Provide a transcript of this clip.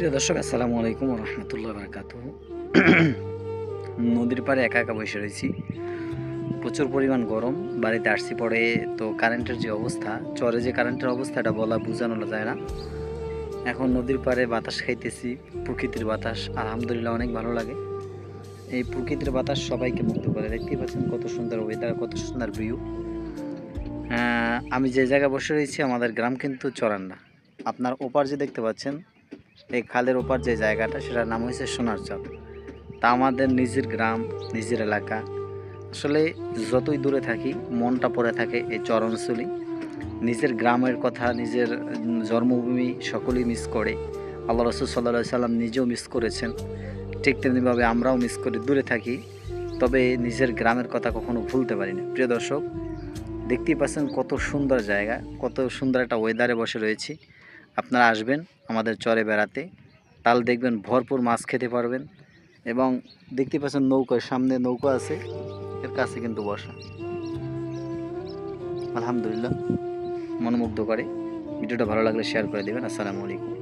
প্রিয় দর্শক, আসসালামু আলাইকুম রহমতুল্লাহ বারকাত নদীর পাড়ে একা একা বসে রয়েছি। প্রচুর পরিমাণ গরম, বাড়িতে আসছি পরে তো কারেন্টের যে অবস্থা, চরে যে কারেন্টের অবস্থা, এটা বলা বোঝানো যায় না। এখন নদীর পাড়ে বাতাস খাইতেছি, প্রকৃতির বাতাস, আলহামদুলিল্লাহ অনেক ভালো লাগে। এই প্রকৃতির বাতাস সবাইকে মুক্ত করে। দেখতেই পাচ্ছেন কত সুন্দর ওয়েদার কত সুন্দর ভিউ আমি যে জায়গায় বসে রয়েছি, আমাদের গ্রাম কিন্তু চরান না আপনার ওপার যে দেখতে পাচ্ছেন এই খালের ওপার যে জায়গাটা, সেটার নাম হয়েছে সোনার চর তা আমাদের নিজের গ্রাম, নিজের এলাকা। আসলে যতই দূরে থাকি, মনটা পড়ে থাকে এই চর নিজের গ্রামের কথা, নিজের জন্মভূমি সকলেই মিস করে। আল্লাহ রসুল সাল্লা সাল্লাম নিজেও মিস করেছেন। ঠিক তেমনিভাবে আমরাও মিস করি দূরে থাকি। তবে নিজের গ্রামের কথা কখনো ভুলতে পারি না প্রিয় দর্শক, দেখতেই পাচ্ছেন কত সুন্দর জায়গা, কত সুন্দর একটা ওয়েদারে বসে রয়েছি। আপনারা আসবেন আমাদের চরে বেড়াতে। তাল দেখবেন ভরপুর মাছ খেতে পারবেন এবং দেখতে পাচ্ছেন নৌকার সামনে নৌকা আছে, এর কাছে কিন্তু বসা। আলহামদুলিল্লাহ, মনমুগ্ধ করে। ভিডিওটা ভালো লাগলে শেয়ার করে দেবেন। আসসালামু আলাইকুম।